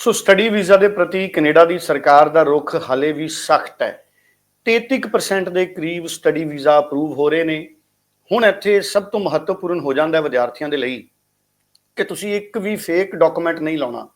ਸੋ study visa ਦੇ ਪ੍ਰਤੀ Canada ਦੀ ਸਰਕਾਰ ਦਾ ਰੁਖ ਹਾਲੇ ਵੀ ਸਖਤ ਹੈ। 33% ਦੇ ਕਰੀਬ ਸਟੱਡੀ ਵੀਜ਼ਾ ਅਪਰੂਵ ਹੋ ਰਹੇ ਨੇ। ਹੁਣ ਇੱਥੇ ਸਭ ਤੋਂ ਮਹੱਤਵਪੂਰਨ ਹੋ ਜਾਂਦਾ ਹੈ ਵਿਦਿਆਰਥੀਆਂ ਦੇ ਲਈ ਕਿ ਤੁਸੀਂ ਇੱਕ ਵੀ ਫੇਕ ਡਾਕੂਮੈਂਟ ਨਹੀਂ ਲਾਉਣਾ।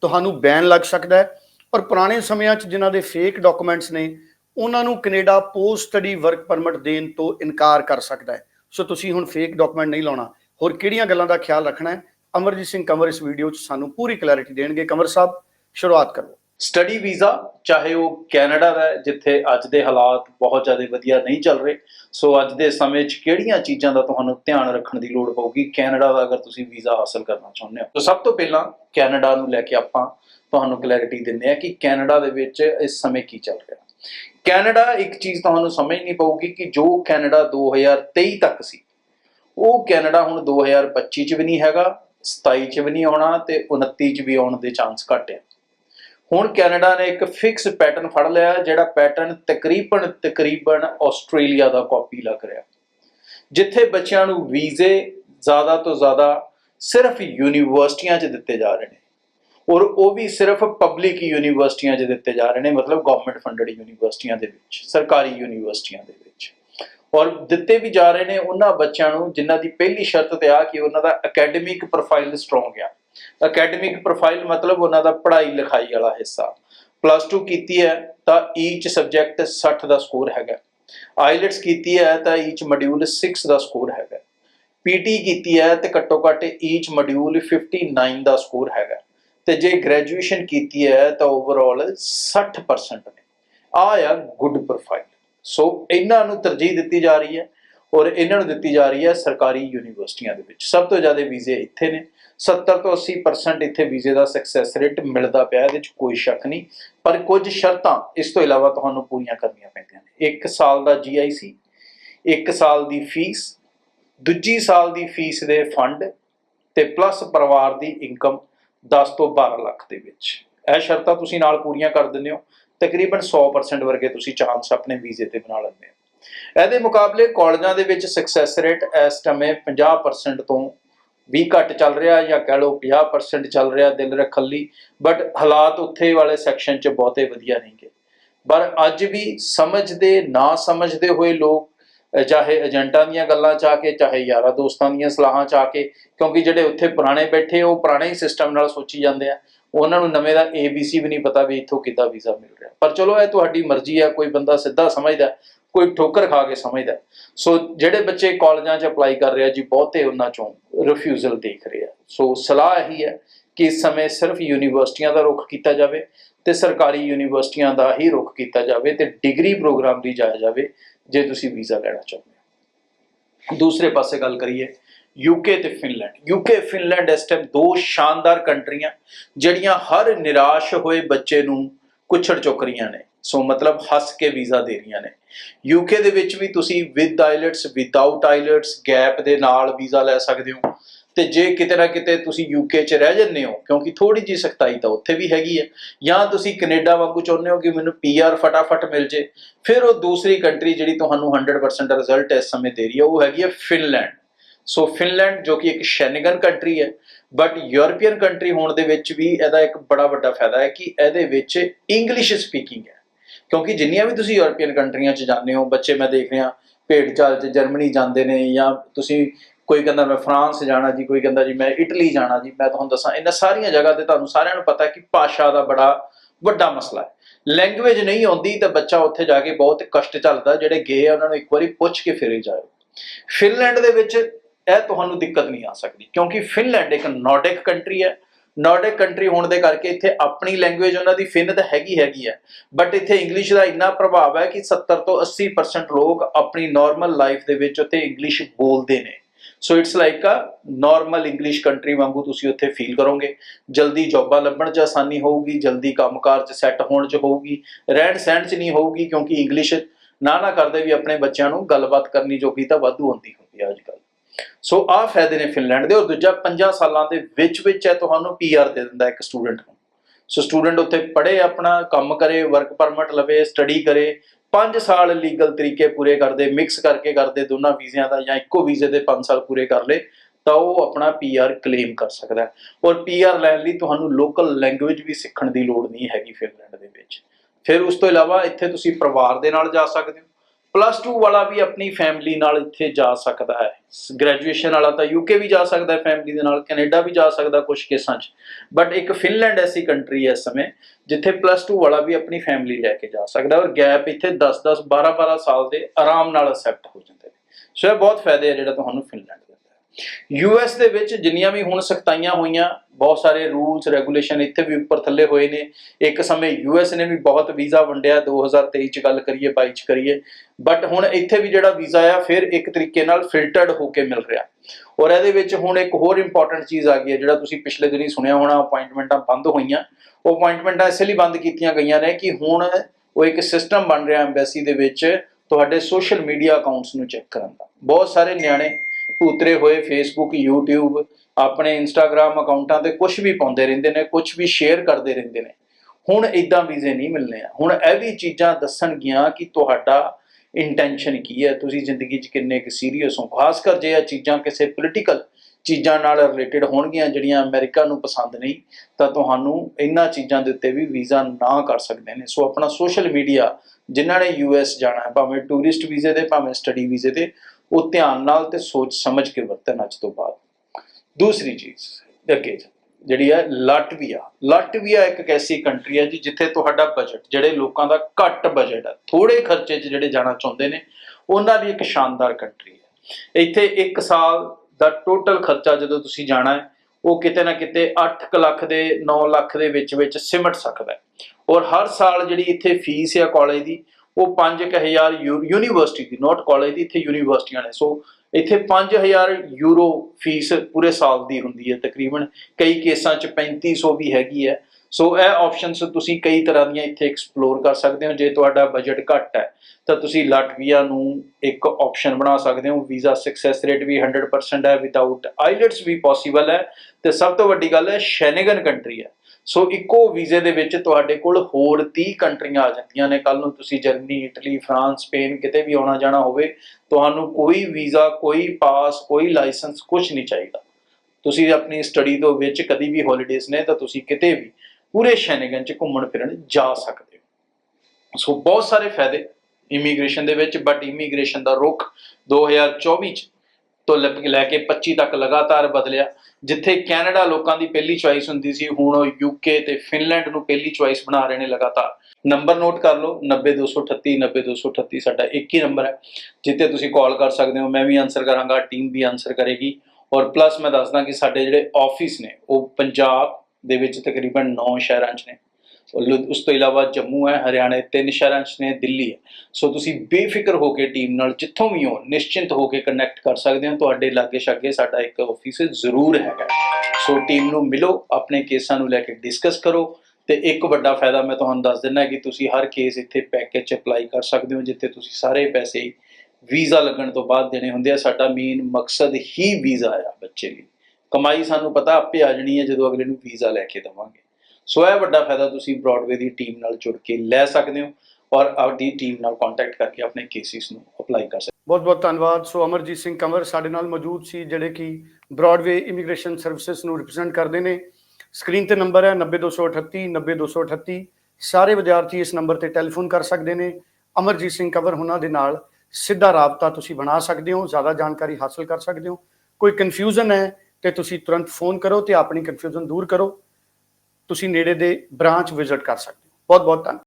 ਤੁਹਾਨੂੰ ਬੈਨ ਲੱਗ ਸਕਦਾ ਹੈ ਔਰ ਪੁਰਾਣੇ ਸਮਿਆਂ 'ਚ ਜਿਨ੍ਹਾਂ ਦੇ ਫੇਕ ਡਾਕੂਮੈਂਟਸ ਨੇ, ਉਹਨਾਂ ਨੂੰ Canada post study work permit ਦੇਣ ਤੋਂ ਇਨਕਾਰ ਕਰ ਸਕਦਾ ਹੈ। ਸੋ ਤੁਸੀਂ ਹੁਣ ਫੇਕ ਡਾਕੂਮੈਂਟ ਨਹੀਂ ਲਾਉਣਾ। ਹੋਰ ਕਿਹੜੀਆਂ ਗੱਲਾਂ ਦਾ ਖਿਆਲ ਰੱਖਣਾ ਹੈ? ਅਮਰਜੀਤ ਸਿੰਘ ਕੰਵਰ ਇਸ ਵੀਡੀਓ 'ਚ ਸਾਨੂੰ ਪੂਰੀ ਕਲੈਰਿਟੀ ਦੇਣਗੇ। ਕੰਵਰ ਸਾਹਿਬ, ਸ਼ੁਰੂਆਤ ਕਰੋ। ਸਟੱਡੀ ਵੀਜ਼ਾ ਚਾਹੇ ਉਹ ਕੈਨੇਡਾ ਦਾ ਜਿੱਥੇ ਅੱਜ ਦੇ ਹਾਲਾਤ ਬਹੁਤ ਜ਼ਿਆਦਾ ਵਧੀਆ ਨਹੀਂ ਚੱਲ ਰਹੇ, ਸੋ ਅੱਜ ਦੇ ਸਮੇਂ 'ਚ ਕਿਹੜੀਆਂ ਚੀਜ਼ਾਂ ਦਾ ਤੁਹਾਨੂੰ ਧਿਆਨ ਰੱਖਣ ਦੀ ਲੋੜ ਪਊਗੀ? ਕੈਨੇਡਾ ਦਾ ਅਗਰ ਤੁਸੀਂ ਵੀਜ਼ਾ ਹਾਸਲ ਕਰਨਾ ਚਾਹੁੰਦੇ ਹੋ। ਤਾਂ ਸਭ ਤੋਂ ਪਹਿਲਾਂ ਕੈਨੇਡਾ ਨੂੰ ਲੈ ਕੇ ਆਪਾਂ ਤੁਹਾਨੂੰ ਕਲੈਰਿਟੀ ਦਿੰਦੇ ਆ ਕਿ ਕੈਨੇਡਾ ਦੇ ਵਿੱਚ ਇਸ ਸਮੇਂ ਕੀ ਚੱਲ ਰਿਹਾ। ਕੈਨੇਡਾ ਇੱਕ ਚੀਜ਼ ਤੁਹਾਨੂੰ ਸਮਝਣੀ ਪਊਗੀ ਕਿ ਜੋ ਕੈਨੇਡਾ 2023 ਤੱਕ ਸੀ, ਉਹ ਕੈਨੇਡਾ ਹੁਣ 2025 ਚ ਵੀ ਨਹੀਂ ਹੈਗਾ 27 ਚ ਵੀ ਨਹੀਂ ਆਉਣਾ ਤੇ 29 ਚ ਵੀ ਆਉਣ ਦੇ ਚਾਂਸ ਘੱਟ ਆ। ਹੁਣ ਕੈਨੇਡਾ ਨੇ ਇੱਕ ਫਿਕਸ ਪੈਟਰਨ ਫੜ ਲਿਆ, ਜਿਹੜਾ ਪੈਟਰਨ ਤਕਰੀਬਨ ਤਕਰੀਬਨ ਆਸਟ੍ਰੇਲੀਆ ਦਾ ਕਾਪੀ ਲੱਗ ਰਿਹਾ। ਜਿੱਥੇ ਬੱਚਿਆਂ ਨੂੰ ਵੀਜ਼ੇ ਜ਼ਿਆਦਾ ਤੋਂ ਜ਼ਿਆਦਾ ਸਿਰਫ ਯੂਨੀਵਰਸਿਟੀਆਂ 'ਚ ਦਿੱਤੇ ਜਾ ਰਹੇ ਨੇ ਔਰ ਉਹ ਵੀ ਸਿਰਫ ਪਬਲਿਕ ਯੂਨੀਵਰਸਿਟੀਆਂ 'ਚ ਦਿੱਤੇ ਜਾ ਰਹੇ ਨੇ, ਮਤਲਬ ਗਵਰਨਮੈਂਟ ਫੰਡਡ ਯੂਨੀਵਰਸਿਟੀਆਂ ਦੇ ਵਿੱਚ, ਸਰਕਾਰੀ ਯੂਨੀਵਰਸਿਟੀਆਂ ਦੇ ਵਿੱਚ। ਔਰ ਦਿੱਤੇ ਵੀ ਜਾ ਰਹੇ ਨੇ ਉਹਨਾਂ ਬੱਚਿਆਂ ਨੂੰ ਜਿਨ੍ਹਾਂ ਦੀ ਪਹਿਲੀ ਸ਼ਰਤ ਤੇ ਆ ਕਿ ਉਹਨਾਂ ਦਾ ਅਕੈਡਮਿਕ ਪ੍ਰੋਫਾਈਲ ਸਟਰੋਂਗ ਆ। ਅਕੈਡਮਿਕ ਪ੍ਰੋਫਾਈਲ ਮਤਲਬ ਉਹਨਾਂ ਦਾ ਪੜ੍ਹਾਈ ਲਿਖਾਈ ਵਾਲਾ ਹਿੱਸਾ। ਪਲੱਸ 2 ਕੀਤੀ ਹੈ ਤਾਂ ਈਚ ਸਬਜੈਕਟ 60 ਦਾ ਸਕੋਰ ਹੈਗਾ। ਆਈਲਟਸ ਕੀਤੀ ਹੈ ਤਾਂ ਈਚ ਮੋਡਿਊਲ 6 ਦਾ ਸਕੋਰ ਹੈਗਾ। ਪੀਟੀ ਕੀਤੀ ਹੈ ਤੇ ਘੱਟੋ ਘੱਟ ਈਚ ਮੋਡਿਊਲ 59 ਦਾ ਸਕੋਰ ਹੈਗਾ। ਤੇ ਜੇ ਗ੍ਰੈਜੂਏਸ਼ਨ ਕੀਤੀ ਹੈ ਤਾਂ ਓਵਰਆਲ 60% ਨੇ। ਆ ਆ ਗੁੱਡ ਪ੍ਰੋਫਾਈਲ ਸੋ ਇਹਨਾਂ ਨੂੰ ਤਰਜੀਹ ਦਿੱਤੀ ਜਾ ਰਹੀ ਹੈ ਔਰ ਇਹਨਾਂ ਨੂੰ ਦਿੱਤੀ ਜਾ ਰਹੀ ਹੈ ਸਰਕਾਰੀ ਯੂਨੀਵਰਸਿਟੀਆਂ ਦੇ ਵਿੱਚ। ਸਭ ਤੋਂ ਜ਼ਿਆਦਾ ਵੀਜ਼ੇ ਇੱਥੇ ਨੇ। 70 ਤੋਂ 80% ਇੱਥੇ ਵੀਜ਼ੇ ਦਾ ਸਕਸੈਸ ਰੇਟ ਮਿਲਦਾ ਪਿਆ, ਇਹਦੇ ਵਿੱਚ ਕੋਈ ਸ਼ੱਕ ਨਹੀਂ। ਪਰ ਕੁਝ ਸ਼ਰਤਾਂ ਇਸ ਤੋਂ ਇਲਾਵਾ ਤੁਹਾਨੂੰ ਪੂਰੀਆਂ ਕਰਨੀਆਂ ਪੈਂਦੀਆਂ ਨੇ। 1 ਸਾਲ ਦਾ ਜੀਆਈਸੀ 1 ਸਾਲ ਦੀ ਫੀਸ, ਦੂਜੀ ਸਾਲ ਦੀ ਫੀਸ ਦੇ ਫੰਡ ਤੇ ਪਲੱਸ ਪਰਿਵਾਰ ਦੀ ਇਨਕਮ 10 ਤੋਂ 12 ਲੱਖ ਦੇ ਵਿੱਚ। ਇਹ ਸ਼ਰਤਾਂ ਤੁਸੀਂ ਨਾਲ ਪੂਰੀਆਂ ਕਰ ਦਿੰਦੇ ਹੋ। ਤਕਰੀਬਨ 100% ਵਰਗੇ ਤੁਸੀਂ ਚਾਂਸ ਆਪਣੇ ਵੀਜ਼ੇ ਤੇ ਬਣਾ ਲੈਂਦੇ ਹੋ। ਇਹਦੇ ਮੁਕਾਬਲੇ ਕਾਲਜਾਂ ਦੇ ਵਿੱਚ ਸਕਸੈਸ ਰੇਟ ਇਸ ਸਮੇਂ 50% ਤੋਂ ਵੀ ਘੱਟ ਚੱਲ ਰਿਹਾ ਜਾਂ ਕਹਿ ਲਓ 50% ਚੱਲ ਰਿਹਾ ਦਿਲ ਰੱਖਣ ਲਈ ਬਟ ਹਾਲਾਤ ਉੱਥੇ ਵਾਲੇ ਸੈਕਸ਼ਨ 'ਚ ਬਹੁਤੇ ਵਧੀਆ ਨਹੀਂਗੇ ਪਰ ਅੱਜ ਵੀ ਸਮਝਦੇ, ਨਾ ਸਮਝਦੇ ਹੋਏ ਲੋਕ ਚਾਹੇ ਏਜੰਟਾਂ ਦੀਆਂ ਗੱਲਾਂ ਚ ਆ ਕੇ, ਚਾਹੇ ਯਾਰਾਂ ਦੋਸਤਾਂ ਦੀਆਂ ਸਲਾਹਾਂ ਚ ਆ ਕੇ, ਕਿਉਂਕਿ ਜਿਹੜੇ ਉੱਥੇ ਪੁਰਾਣੇ ਬੈਠੇ ਉਹ ਪੁਰਾਣੇ ਹੀ ਸਿਸਟਮ ਨਾਲ ਸੋਚੀ ਜਾਂਦੇ ਆ। ਉਹਨਾਂ ਨੂੰ ਨਵੇਂ ਦਾ ABC ਵੀ ਨਹੀਂ ਪਤਾ ਵੀ ਇੱਥੋਂ ਕਿੱਦਾਂ ਵੀਜ਼ਾ ਮਿਲ ਰਿਹਾ। ਪਰ ਚਲੋ, ਇਹ ਤੁਹਾਡੀ ਮਰਜ਼ੀ ਆ, ਕੋਈ ਬੰਦਾ ਸਿੱਧਾ ਸਮਝਦਾ ਕੋਈ ਠੋਕਰ ਖਾ ਕੇ ਸਮਝਦਾ ਸੋ ਜਿਹੜੇ ਬੱਚੇ ਕਾਲਜਾਂ 'ਚ ਅਪਲਾਈ ਕਰ ਰਿਹਾ ਜੀ, ਬਹੁਤੇ ਉਹਨਾਂ ਚੋਂ ਰਿਫਿਊਜ਼ਲ ਦੇਖ ਰਿਹਾ। ਸੋ ਸਲਾਹ ਇਹੀ ਹੈ ਕਿ ਇਸ ਸਮੇਂ ਸਿਰਫ ਯੂਨੀਵਰਸਿਟੀਆਂ ਦਾ ਰੁਖ ਕੀਤਾ ਜਾਵੇ ਤੇ ਸਰਕਾਰੀ ਯੂਨੀਵਰਸਿਟੀਆਂ ਦਾ ਹੀ ਰੁਖ ਕੀਤਾ ਜਾਵੇ ਤੇ ਡਿਗਰੀ ਪ੍ਰੋਗਰਾਮ ਦੀ ਜਾਇਆ ਜਾਵੇ ਜੇ ਤੁਸੀਂ ਵੀਜ਼ਾ ਲੈਣਾ ਚਾਹੁੰਦੇ ਹੋ। ਦੂਸਰੇ ਪਾਸੇ ਗੱਲ ਕਰੀਏ ਯੂਕੇ ਤੇ ਫਿਨਲੈਂਡ ਯੂਕੇ ਫਿਨਲੈਂਡ ਇਸ ਟਾਈਮ ਦੋ ਸ਼ਾਨਦਾਰ ਕੰਟਰੀਆਂ, ਜਿਹੜੀਆਂ ਹਰ ਨਿਰਾਸ਼ ਹੋਏ ਬੱਚੇ ਨੂੰ ਕੁਛੜ ਚੁੱਕ ਰਹੀਆਂ ਨੇ। ਸੋ ਮਤਲਬ ਹੱਸ ਕੇ ਵੀਜ਼ਾ ਦੇ ਰਹੀਆਂ ਨੇ। ਯੂਕੇ ਦੇ ਵਿੱਚ ਵੀ ਤੁਸੀਂ with IELTS without IELTS gap ਦੇ ਨਾਲ ਵੀਜ਼ਾ ਲੈ ਸਕਦੇ ਹੋ। ਤੇ ਜੇ ਕਿਤੇ ਨਾ ਕਿਤੇ ਤੁਸੀਂ ਯੂਕੇ 'ਚ ਰਹਿ ਜੰਨੇ ਹੋ, ਕਿਉਂਕਿ ਥੋੜੀ ਜੀ ਸਖਤਾਈ ਤਾਂ ਉੱਥੇ ਵੀ ਹੈਗੀ ਹੈ, ਜਾਂ ਤੁਸੀਂ ਕੈਨੇਡਾ ਵਾਂਗੂ ਚਾਹੁੰਦੇ ਹੋ ਕਿ ਮੈਨੂੰ ਪੀਆਰ ਫਟਾਫਟ ਮਿਲ ਜੇ, ਫਿਰ ਉਹ ਦੂਸਰੀ ਕੰਟਰੀ ਜਿਹੜੀ ਤੁਹਾਨੂੰ 100% ਰਿਜ਼ਲਟ ਇਸ ਸਮੇਂ ਦੇ ਰਹੀ ਹੈ, ਉਹ ਹੈਗੀ ਹੈ ਫਿਨਲੈਂਡ ਸੋ ਫਿਨਲੈਂਡ ਜੋ ਕਿ ਇੱਕ ਸ਼ੈਨਗਨ ਕੰਟਰੀ ਹੈ ਬਟ ਯੂਰਪੀਅਨ ਕੰਟਰੀ ਹੋਣ ਦੇ ਵਿੱਚ ਵੀ ਇਹਦਾ ਇੱਕ ਬੜਾ ਵੱਡਾ ਫਾਇਦਾ ਹੈ ਕਿ ਇਹਦੇ ਵਿੱਚ ਇੰਗਲਿਸ਼ ਸਪੀਕਿੰਗ ਹੈ। ਕਿਉਂਕਿ ਜਿੰਨੀਆਂ ਵੀ ਤੁਸੀਂ ਯੂਰਪੀਅਨ ਕੰਟਰੀਆਂ 'ਚ ਜਾਂਦੇ ਹੋ, ਬੱਚੇ ਮੈਂ ਦੇਖ ਰਿਹਾ, ਭੇਡ ਚਾਲ 'ਚ ਜਰਮਨੀ ਜਾਂਦੇ ਨੇ ਜਾਂ ਤੁਸੀਂ ਕੋਈ ਕਹਿੰਦਾ ਮੈਂ ਫਰਾਂਸ ਜਾਣਾ ਜੀ, ਕੋਈ ਕਹਿੰਦਾ ਜੀ ਮੈਂ ਇਟਲੀ ਜਾਣਾ ਜੀ, ਮੈਂ ਤੁਹਾਨੂੰ ਦੱਸਾਂ, ਇਹਨਾਂ ਸਾਰੀਆਂ ਜਗ੍ਹਾ ਤੇ ਤੁਹਾਨੂੰ ਸਾਰਿਆਂ ਨੂੰ ਪਤਾ ਕਿ ਭਾਸ਼ਾ ਦਾ ਬੜਾ ਵੱਡਾ ਮਸਲਾ ਹੈ। ਲੈਂਗੁਏਜ ਨਹੀਂ ਆਉਂਦੀ ਤਾਂ ਬੱਚਾ ਉੱਥੇ ਜਾ ਕੇ ਬਹੁਤ ਕਸ਼ਟ ਚੱਲਦਾ ਜਿਹੜੇ ਗਏ ਆ, ਉਹਨਾਂ ਨੂੰ ਇੱਕ ਵਾਰੀ ਪੁੱਛ ਕੇ ਫਿਰੇ ਜਾਓ ਫਿਨਲੈਂਡ ਦੇ ਵਿੱਚ ਇਹ ਤੁਹਾਨੂੰ ਦਿੱਕਤ ਨਹੀਂ ਆ ਸਕਦੀ, ਕਿਉਂਕਿ ਫਿਨਲੈਂਡ ਇੱਕ ਨਾਰਡਿਕ ਕੰਟਰੀ ਹੈ। ਨਾਰਡਿਕ ਕੰਟਰੀ ਹੋਣ ਦੇ ਕਰਕੇ ਇੱਥੇ ਆਪਣੀ ਲੈਂਗੁਏਜ ਉਹਨਾਂ ਦੀ ਫਿਨ ਤਾਂ ਹੈਗੀ ਹੈਗੀ ਹੈ। ਬਟ ਇੱਥੇ ਇੰਗਲਿਸ਼ ਦਾ ਇੰਨਾ ਪ੍ਰਭਾਵ ਹੈ ਕਿ 70 ਤੋਂ 80% ਲੋਕ ਆਪਣੀ ਨਾਰਮਲ ਲਾਈਫ ਦੇ ਵਿੱਚ ਉੱਥੇ ਇੰਗਲਿਸ਼ ਬੋਲਦੇ ਨੇ। So it's like a normal English country ਵਾਂਗੂ ਤੁਸੀਂ ਉੱਥੇ ਫੀਲ ਕਰੋਗੇ। ਜਲਦੀ ਜੌਬਾਂ ਲੱਭਣ 'ਚ ਆਸਾਨੀ ਹੋਊਗੀ, ਜਲਦੀ ਕੰਮਕਾਰ 'ਚ ਸੈੱਟ ਹੋਣ 'ਚ ਹੋਊਗੀ, ਰਹਿਣ ਸਹਿਣ 'ਚ ਨਹੀਂ ਹੋਊਗੀ, ਕਿਉਂਕਿ ਇੰਗਲਿਸ਼ ਨਾ ਨਾ ਕਰਦੇ ਵੀ ਆਪਣੇ ਬੱਚਿਆਂ ਨੂੰ ਗੱਲਬਾਤ ਕਰਨੀ ਜੋਗੀ ਤਾਂ ਵਾਧੂ ਹੁੰਦੀ ਹੁੰਦੀ ਹੈ ਅੱਜ ਕੱਲ੍ਹ। ਸੋ ਆਹ ਫਾਇਦੇ ਨੇ ਫਿਨਲੈਂਡ ਦੇ ਔਰ ਦੂਜਾ 5 ਸਾਲਾਂ ਦੇ ਵਿੱਚ ਵਿੱਚ ਹੈ ਤੁਹਾਨੂੰ ਪੀਆਰ ਦੇ ਦਿੰਦਾ ਇੱਕ ਸਟੂਡੈਂਟ ਨੂੰ। ਸੋ ਸਟੂਡੈਂਟ ਉੱਥੇ ਪੜ੍ਹੇ, ਆਪਣਾ ਕੰਮ ਕਰੇ ਵਰਕ ਪਰਮਿਟ ਲਵੇ ਸਟੱਡੀ ਕਰੇ 5 ਸਾਲ ਲੀਗਲ ਤਰੀਕੇ ਪੂਰੇ ਕਰਦੇ ਮਿਕਸ ਕਰਕੇ ਕਰਦੇ, ਦੋਨਾਂ ਵੀਜ਼ਿਆਂ ਦਾ ਜਾਂ ਇੱਕੋ ਵੀਜ਼ੇ ਦੇ 5 ਸਾਲ ਪੂਰੇ ਕਰ ਲੇ ਤਾਂ ਉਹ ਆਪਣਾ ਪੀਆਰ ਕਲੇਮ ਕਰ ਸਕਦਾ ਹੈ। ਔਰ ਪੀਆਰ ਲੈਣ ਲਈ ਤੁਹਾਨੂੰ ਲੋਕਲ ਲੈਂਗੁਏਜ ਵੀ ਸਿੱਖਣ ਦੀ ਲੋੜ ਨਹੀਂ ਹੈਗੀ ਫਿਨਲੈਂਡ ਦੇ ਵਿੱਚ। ਫਿਰ ਉਸ ਤੋਂ ਇਲਾਵਾ ਇੱਥੇ ਤੁਸੀਂ ਪਰਿਵਾਰ ਦੇ ਨਾਲ ਜਾ ਸਕਦੇ ਹੋ। ਪਲੱਸ 2 ਵਾਲਾ ਵੀ ਆਪਣੀ ਫੈਮਿਲੀ ਨਾਲ ਇੱਥੇ ਜਾ ਸਕਦਾ ਹੈ। ਗ੍ਰੈਜੂਏਸ਼ਨ ਵਾਲਾ ਤਾਂ ਯੂਕੇ ਵੀ ਜਾ ਸਕਦਾ ਹੈ ਫੈਮਿਲੀ ਦੇ ਨਾਲ, ਕੈਨੇਡਾ ਵੀ ਜਾ ਸਕਦਾ ਕੁਝ ਕੇਸਾਂ 'ਚ। ਬਟ ਇੱਕ ਫਿਨਲੈਂਡ ਐਸੀ ਕੰਟਰੀ ਹੈ ਇਸ ਸਮੇਂ, ਜਿੱਥੇ ਪਲੱਸ 2 ਵਾਲਾ ਵੀ ਆਪਣੀ ਫੈਮਿਲੀ ਲੈ ਕੇ ਜਾ ਸਕਦਾ ਔਰ ਗੈਪ ਇੱਥੇ 10-10 12-12 ਸਾਲ ਦੇ ਆਰਾਮ ਨਾਲ ਅਸੈਪਟ ਹੋ ਜਾਂਦੇ ਨੇ। ਸੋ ਇਹ ਬਹੁਤ ਫਾਇਦੇ ਆ ਜਿਹੜਾ ਤੁਹਾਨੂੰ ਫਿਨਲੈਂਡ ਯੂਐਸ ਦੇ ਵਿੱਚ ਜਿੰਨੀਆਂ ਵੀ ਹੁਣ ਸਖਤਾਈਆਂ ਹੋਈਆਂ, ਬਹੁਤ ਸਾਰੇ ਰੂਲਸ ਰੈਗੂਲੇਸ਼ਨ ਇੱਥੇ ਵੀ ਉੱਪਰ ਥੱਲੇ ਹੋਏ ਨੇ। ਇੱਕ ਸਮੇਂ ਯੂਐਸ ਨੇ ਵੀ ਬਹੁਤ ਵੀਜ਼ਾ ਵੰਡਿਆ 2023 ਚ ਗੱਲ ਕਰੀਏ 22 ਚ ਕਰੀਏ। ਬਟ ਹੁਣ ਇੱਥੇ ਵੀ ਜਿਹੜਾ ਵੀਜ਼ਾ ਆ, ਫਿਰ ਇੱਕ ਤਰੀਕੇ ਨਾਲ ਫਿਲਟਰਡ ਹੋ ਕੇ ਮਿਲ ਰਿਹਾ। ਔਰ ਇਹਦੇ ਵਿੱਚ ਹੁਣ ਇੱਕ ਹੋਰ ਇੰਪੋਰਟੈਂਟ ਚੀਜ਼ ਆ ਗਈ ਹੈ, ਜਿਹੜਾ ਤੁਸੀਂ ਪਿਛਲੇ ਦਿਨੀ ਸੁਣਿਆ ਹੋਣਾ ਅਪਾਇੰਟਮੈਂਟਾਂ ਬੰਦ ਹੋਈਆਂ। ਉਹ ਅਪਾਇੰਟਮੈਂਟਾਂ ਇਸ ਲਈ ਬੰਦ ਕੀਤੀਆਂ ਗਈਆਂ ਨੇ ਕਿ ਹੁਣ ਉਹ ਇੱਕ ਸਿਸਟਮ ਬਣ ਰਿਹਾ ਐਮਬੈਸੀ ਦੇ ਵਿੱਚ ਤੁਹਾਡੇ ਸੋਸ਼ਲ ਮੀਡੀਆ ਅਕਾਊਂਟਸ ਨੂੰ ਚੈੱਕ ਕਰਨ ਦਾ। ਬਹੁਤ ਸਾਰੇ ਨਿਆਣੇ ਉਤਰੇ ਹੋਏ ਫੇਸਬੁੱਕ YouTube, ਆਪਣੇ ਇੰਸਟਾਗ੍ਰam ਅਕਾਊਂਟਾਂ ਤੇ ਕੁਝ ਵੀ ਪਾਉਂਦੇ ਰਹਿੰਦੇ ਨੇ ਕੁਝ ਵੀ ਸ਼ੇਅਰ ਕਰਦੇ ਰਹਿੰਦੇ ਨੇ। ਹੁਣ ਇਦਾਂ ਵੀਜ਼ੇ ਨਹੀਂ ਮਿਲਨੇ ਆ। ਹੁਣ ਇਹ ਵੀ ਚੀਜ਼ਾਂ ਦੱਸਣਗੀਆਂ ਕਿ ਤੁਹਾਡਾ ਇੰਟੈਂਸ਼ਨ ਕੀ ਹੈ। ਤੁਸੀਂ ਜ਼ਿੰਦਗੀ 'ਚ ਕਿੰਨੇ ਕੁ ਸੀਰੀਅਸ ਹੋ। ਖਾਸ ਕਰ ਜੇ ਇਹ ਚੀਜ਼ਾਂ ਕਿਸੇ ਪੋਲੀਟੀਕਲ ਚੀਜ਼ਾਂ ਨਾਲ ਰਿਲੇਟਡ ਹੋਣਗੀਆਂ, ਜਿਹੜੀਆਂ ਅਮਰੀਕਾ ਨੂੰ ਪਸੰਦ ਨਹੀਂ, ਤਾਂ ਤੁਹਾਨੂੰ ਇਹਨਾਂ ਚੀਜ਼ਾਂ ਦੇ ਉੱਤੇ ਵੀ ਵੀਜ਼ਾ ਨਾ ਕਰ ਸਕਦੇ ਨੇ। ਸੋ ਆਪਣਾ ਸੋਸ਼ਲ ਮੀਡੀਆ ਜਿਨ੍ਹਾਂ ਨੇ ਯੂਐਸ ਜਾਣਾ ਹੈ, ਭਾਵੇਂ ਟੂਰਿਸਟ ਵੀਜ਼ੇ ਤੇ, ਭਾਵੇਂ ਸਟੱਡੀ ਵੀਜ਼ੇ ਤੇ ਉਹ ਧਿਆਨ ਨਾਲ ਤੇ ਸੋਚ ਸਮਝ ਕੇ ਵਰਤਣ ਅੱਜ ਤੋਂ ਬਾਅਦ। ਦੂਸਰੀ ਚੀਜ਼ ਅੱਗੇ ਜਿਹੜੀ ਹੈ ਲਾਟਵੀਆ। ਲਾਟਵੀਆ ਇੱਕ ਐਸੀ ਕੰਟਰੀ ਹੈ ਜੀ, ਜਿੱਥੇ ਤੁਹਾਡਾ ਬਜਟ ਜਿਹੜੇ ਲੋਕਾਂ ਦਾ ਘੱਟ ਬਜਟ ਹੈ ਥੋੜੇ ਖਰਚੇ 'ਚ ਜਿਹੜੇ ਜਾਣਾ ਚਾਹੁੰਦੇ ਨੇ, ਉਹਨਾਂ ਲਈ ਇੱਕ ਸ਼ਾਨਦਾਰ ਕੰਟਰੀ ਹੈ। ਇੱਥੇ 1 ਸਾਲ ਦਾ ਟੋਟਲ ਖਰਚਾ ਜਦੋਂ ਤੁਸੀਂ ਜਾਣਾ ਹੈ, ਉਹ ਕਿਤੇ ਨਾ ਕਿਤੇ 8 ਲੱਖ ਦੇ 9 ਲੱਖ ਦੇ ਵਿੱਚ ਵਿੱਚ ਸਿਮਟ ਸਕਦਾ ਹੈ। ਔਰ ਹਰ ਸਾਲ ਜਿਹੜੀ ਇੱਥੇ ਫੀਸ ਹੈ ਕਾਲਜ ਦੀ ਉਹ 5000 ਯੂਨੀਵਰਸਿਟੀ ਦੀ ਨਾਟ ਕਾਲਜ ਦੀ, ਇੱਥੇ ਯੂਨੀਵਰਸਿਟੀਆਂ ਨੇ ਸੋ ਇੱਥੇ 5000 ਯੂਰੋ ਫੀਸ ਪੂਰੇ ਸਾਲ ਦੀ ਹੁੰਦੀ ਹੈ, ਤਕਰੀਬਨ। ਕਈ ਕੇਸਾਂ 'ਚ 3500 ਵੀ ਹੈਗੀ ਹੈ। ਸੋ ਇਹ ਆਪਸ਼ਨਸ ਤੁਸੀਂ ਕਈ ਤਰ੍ਹਾਂ ਦੀਆਂ ਇੱਥੇ ਐਕਸਪਲੋਰ ਕਰ ਸਕਦੇ ਹੋ। ਜੇ ਤੁਹਾਡਾ ਬਜਟ ਘੱਟ ਹੈ, ਤਾਂ ਤੁਸੀਂ ਲਾਟਵੀਆ ਨੂੰ ਇੱਕ ਆਪਸ਼ਨ ਬਣਾ ਸਕਦੇ ਹੋ। ਵੀਜ਼ਾ ਸਕਸੈਸ ਰੇਟ ਵੀ 100% ਹੈ ਵਿਦਆਊਟ ਆਈਲੈਟਸ ਵੀ ਪੋਸੀਬਲ ਹੈ। ਤੇ ਸਭ ਤੋਂ ਵੱਡੀ ਗੱਲ ਹੈ ਸ਼ੈਨੇਗਨ ਕੰਟਰੀ ਹੈ। ਸੋ ਇੱਕੋ ਵੀਜ਼ੇ ਦੇ ਵਿੱਚ ਤੁਹਾਡੇ ਕੋਲ ਹੋਰ 30 ਕੰਟਰੀਆਂ ਆ ਜਾਂਦੀਆਂ ਨੇ। ਕੱਲ ਨੂੰ ਤੁਸੀਂ ਜਰਮਨੀ, ਇਟਲੀ, ਫਰਾਂਸ, ਸਪੇਨ ਕਿਤੇ ਵੀ ਆਉਣਾ ਜਾਣਾ ਹੋਵੇ, ਤੁਹਾਨੂੰ ਕੋਈ ਵੀਜ਼ਾ, ਕੋਈ ਪਾਸ, ਕੋਈ ਲਾਇਸੈਂਸ ਕੁਝ ਨਹੀਂ ਚਾਹੀਦਾ। ਤੁਸੀਂ ਆਪਣੀ ਸਟੱਡੀ ਦੇ ਵਿੱਚ ਕਦੀ ਵੀ ਹੌਲੀਡੇਜ਼ ਨੇ ਤਾਂ ਤੁਸੀਂ ਕਿਤੇ ਵੀ ਪੂਰੇ ਸ਼ੈਨਗਨ ਚ ਘੁੰਮਣ ਫਿਰਨ ਜਾ ਸਕਦੇ ਹੋ। ਸੋ ਬਹੁਤ ਸਾਰੇ ਫਾਇਦੇ ਇਮੀਗ੍ਰੇਸ਼ਨ ਦੇ ਵਿੱਚ ਬਟ ਇਮੀਗ੍ਰੇਸ਼ਨ ਦਾ ਰੁਖ 2024 ਚ ਤੋਂ ਲੈ ਕੇ 25 ਤੱਕ ਲਗਾਤਾਰ ਬਦਲਿਆ। ਜਿੱਥੇ ਕੈਨੇਡਾ ਲੋਕਾਂ ਦੀ ਪਹਿਲੀ ਚੁਆਇਸ ਹੁੰਦੀ ਸੀ, ਹੁਣ ਉਹ ਯੂਕੇ ਤੇ ਫਿਨਲੈਂਡ ਨੂੰ ਪਹਿਲੀ ਚੁਆਇਸ ਬਣਾ ਰਹੇ ਨੇ ਲਗਾਤਾਰ। ਨੰਬਰ ਨੋਟ ਕਰ ਲਓ 90238 90238 ਸਾਡਾ ਇੱਕ ਹੀ ਨੰਬਰ ਹੈ। ਜਿੱਤੇ ਤੁਸੀਂ ਕਾਲ ਕਰ ਸਕਦੇ ਹੋ, ਮੈਂ ਵੀ ਆਨਸਰ ਕਰਾਂਗਾ ਟੀਮ ਵੀ ਆਨਸਰ ਕਰੇਗੀ। ਔਰ ਪਲੱਸ ਮੈਂ ਦੱਸਦਾ ਕਿ ਸਾਡੇ ਜਿਹੜੇ ਆਫਿਸ ਨੇ, ਉਹ ਪੰਜਾਬ ਦੇ ਵਿੱਚ ਤਕਰੀਬਨ 9 ਸ਼ਹਿਰਾਂ 'ਚ ਨੇ। ਉਸ ਤੋਂ ਇਲਾਵਾ ਜੰਮੂ ਹੈ, ਹਰਿਆਣਾ ਤਿੰਨ ਸ਼ਹਿਰਾਂ 'ਚ ਨੇ, ਦਿੱਲੀ ਹੈ। ਸੋ ਤੁਸੀਂ ਬੇਫਿਕਰ ਹੋ ਕੇ ਟੀਮ ਨਾਲ ਜਿੱਥੋਂ ਵੀ ਹੋ, ਨਿਸ਼ਚਿੰਤ ਹੋ ਕੇ ਕਨੈਕਟ ਕਰ ਸਕਦੇ ਹੋ। ਤੁਹਾਡੇ ਲਾਗੇ ਛਾਗੇ ਸਾਡਾ ਇੱਕ ਆਫਿਸ ਜ਼ਰੂਰ ਹੈਗਾ। ਸੋ ਟੀਮ ਨੂੰ ਮਿਲੋ, ਆਪਣੇ ਕੇਸਾਂ ਨੂੰ ਲੈ ਕੇ ਡਿਸਕਸ ਕਰੋ। ਤੇ ਇੱਕ ਵੱਡਾ ਫਾਇਦਾ ਮੈਂ ਤੁਹਾਨੂੰ ਦੱਸ ਦਿੰਦਾ ਕਿ ਤੁਸੀਂ ਹਰ ਕੇਸ ਇੱਥੇ ਪੈਕੇਜ 'ਚ ਅਪਲਾਈ ਕਰ ਸਕਦੇ ਹੋ, ਜਿੱਥੇ ਤੁਸੀਂ ਸਾਰੇ ਪੈਸੇ ਵੀਜ਼ਾ ਲੱਗਣ ਤੋਂ ਬਾਅਦ ਦੇਣੇ ਹੁੰਦੇ ਆ। ਸਾਡਾ ਮੇਨ ਮਕਸਦ ਹੀ ਵੀਜ਼ਾ ਆ ਬੱਚੇ ਲਈ। ਕਮਾਈ ਸਾਨੂੰ ਪਤਾ ਆਪੇ ਆ ਜਾਣੀ ਹੈ ਜਦੋਂ ਅਗਲੇ ਨੂੰ ਵੀਜ਼ਾ ਲੈ ਕੇ ਦੇਵਾਂਗੇ। ਸੋ ਇਹ ਵੱਡਾ ਫਾਇਦਾ ਤੁਸੀਂ ਬ੍ਰੌਡਵੇ ਦੀ ਟੀਮ ਨਾਲ ਜੁੜ ਕੇ ਲੈ ਸਕਦੇ ਹੋ ਔਰ ਆਪਣੀ ਟੀਮ ਨਾਲ ਕੰਟੈਕਟ ਕਰਕੇ ਆਪਣੇ ਕੇਸਿਸ ਨੂੰ ਅਪਲਾਈ ਕਰ ਸਕਦੇ ਬਹੁਤ ਬਹੁਤ ਧੰਨਵਾਦ। ਸੋ ਅਮਰਜੀਤ ਸਿੰਘ ਕੰਵਰ ਸਾਡੇ ਨਾਲ ਮੌਜੂਦ ਸੀ, ਜਿਹੜੇ ਕਿ ਬ੍ਰੌਡਵੇ ਇਮੀਗ੍ਰੇਸ਼ਨ ਸਰਵਿਸਿਜ਼ ਨੂੰ ਰਿਪਰੈਜ਼ੈਂਟ ਕਰਦੇ ਨੇ। ਸਕਰੀਨ ਤੇ ਨੰਬਰ ਹੈ 90238 90238 ਸਾਰੇ ਵਿਦਿਆਰਥੀ ਇਸ ਨੰਬਰ ਤੇ ਟੈਲੀਫੋਨ ਕਰ ਸਕਦੇ ਨੇ। ਅਮਰਜੀਤ ਸਿੰਘ ਕੰਵਰ ਉਹਨਾਂ ਦੇ ਨਾਲ ਸਿੱਧਾ ਰਾਬਤਾ ਤੁਸੀਂ ਬਣਾ ਸਕਦੇ ਹੋ, ਜ਼ਿਆਦਾ ਜਾਣਕਾਰੀ ਹਾਸਲ ਕਰ ਸਕਦੇ ਹੋ। ਕੋਈ ਕਨਫਿਊਜ਼ਨ ਹੈ ਤੇ ਤੁਸੀਂ ਤੁਰੰਤ ਫੋਨ ਕਰੋ ਤੇ ਆਪਣੀ ਕਨਫਿਊਜ਼ਨ ਦੂਰ ਕਰੋ। ਤੁਸੀਂ ਨੇੜੇ ਦੇ ਬ੍ਰਾਂਚ ਵਿਜ਼ਿਟ ਕਰ ਸਕਦੇ ਹੋ। ਬਹੁਤ ਬਹੁਤ ਧੰਨਵਾਦ।